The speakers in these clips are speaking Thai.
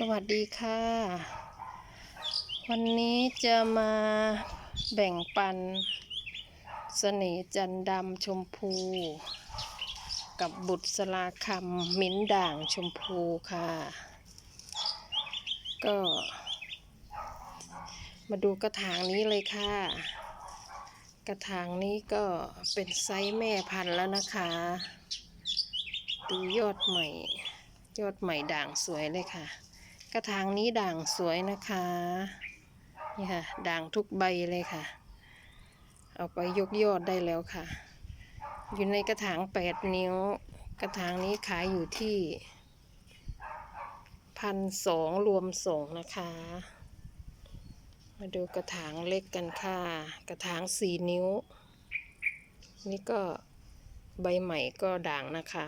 สวัสดีค่ะ วันนี้จะมาแบ่งปันเสน่ห์จันดำชมพู กับบุตรสลาคำมิ้นด่างชมพูค่ะ ก็ มาดูกระถางนี้เลยค่ะ กระถางนี้ก็เป็นไซส์แม่พันธุ์แล้วนะคะ ดูยอดใหม่ ยอดใหม่ด่างสวยเลยค่ะ ระถางนี้ด่างสวยนะคะ นี่ค่ะ ด่างทุกใบเลยค่ะ เอาไปยกยอดได้แล้วค่ะ อยู่ในกระถางแปดนิ้ว กระถางนี้ขายอยู่ที่พันสองรวมส่งนะคะ มาดูกระถางเล็กกันค่ะ กระถางสี่นิ้ว นี่ก็ใบใหม่ก็ด่างนะคะ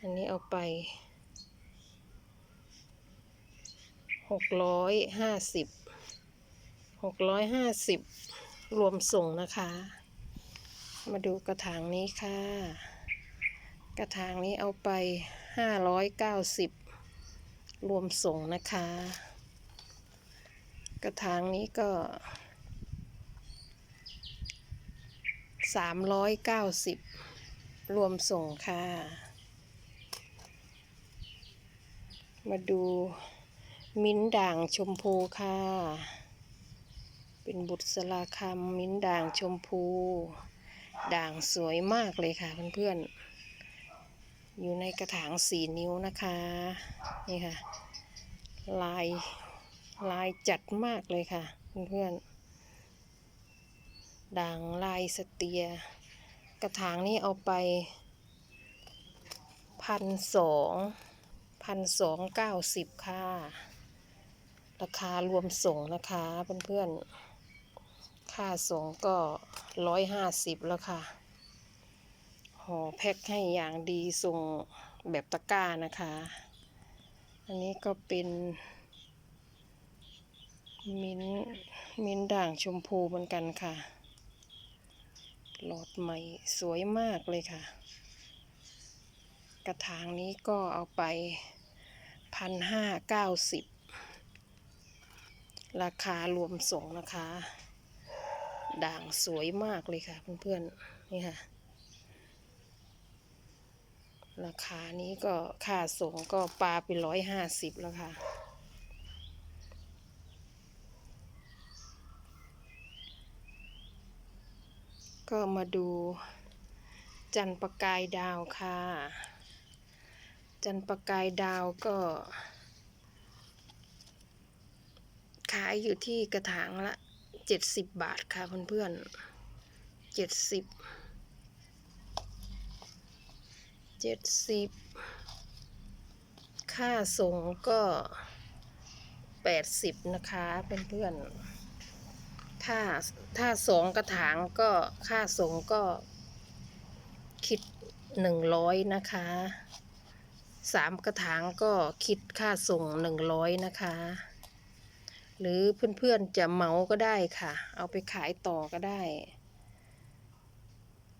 อันนี้เอาไป หกร้อยห้าสิบหกร้อยห้าสิบรวมส่งนะคะ มาดูกระถางนี้ค่ะ กระถางนี้เอาไปห้าร้อยเก้าสิบรวมส่งนะคะ กระถางนี้ก็สามร้อยเก้าสิบรวมส่งค่ะ มาดู มิ้นด่างชมพูค่ะ เป็นบุตรสลาคำมิ้นด่างชมพู ด่างสวยมากเลยค่ะเพื่อนๆ อยู่ในกระถางสี่นิ้วนะคะ นี่ค่ะ ลายลายจัดมากเลยค่ะเพื่อนๆ ด่างลายสเตีย กระถางนี้เอาไปพันสองพันสองเก้าสิบค่ะ ราคารวมส่งนะคะเพื่อนๆ ค่าส่งก็ร้อยห้าสิบแล้วค่ะห่อแพ็คให้อย่างดีส่งแบบตะกร้านะคะ อันนี้ก็เป็น มิ้นมิ้นด่างชมพูเหมือนกันค่ะ หลอดใหม่สวยมากเลยค่ะ กระถางนี้ก็เอาไปพันห้าเก้าสิบ ราคารวมส่งนะคะ ด่างสวยมากเลยค่ะเพื่อนๆนี่ค่ะ ราคานี้ก็ค่าส่งก็ปลาไปร้อยห้าสิบแล้วค่ะก็มาดูจันประกายดาวค่ะ จันประกายดาวก็ ขายอยู่ที่กระถางละเจ็ดสิบบาทค่ะเพื่อนๆเจ็ดสิบเจ็ดสิบค่าส่งก็แปดสิบนะคะเพื่อนๆถ้าถ้าสองกระถางก็ค่าส่งก็คิดหนึ่งร้อยนะคะสามกระถางก็คิดค่าส่งหนึ่งร้อยนะคะ หรือเพื่อนๆจะเหมาก็ได้ค่ะ เอาไปขายต่อก็ได้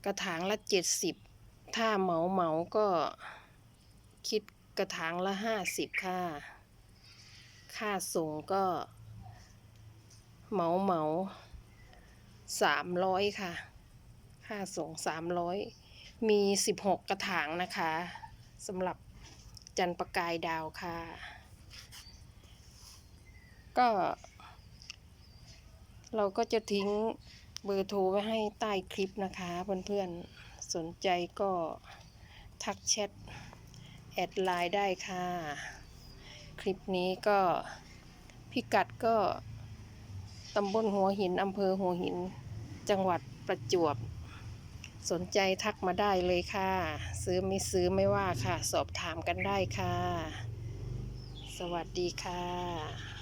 กระถางละเจ็ดสิบถ้าเหมาเหมาก็คิดกระถางละห้าสิบค่ะ ค่าส่งก็ เหมาเหมาสามร้อยค่ะ ค่าส่งสามร้อยมีสิบหกกระถางนะคะสำหรับจันประกายดาวค่ะ ก็ เราก็จะทิ้งเบอร์โทรไว้ให้ใต้คลิปนะคะเพื่อนๆ สนใจก็ทักแชทแอดไลน์ได้ค่ะ คลิปนี้ก็พิกัดก็ตำบลหัวหินอำเภอหัวหิน จังหวัดประจวบ สนใจทักมาได้เลยค่ะ ซื้อไม่ซื้อไม่ว่าค่ะ สอบถามกันได้ค่ะ สวัสดีค่ะ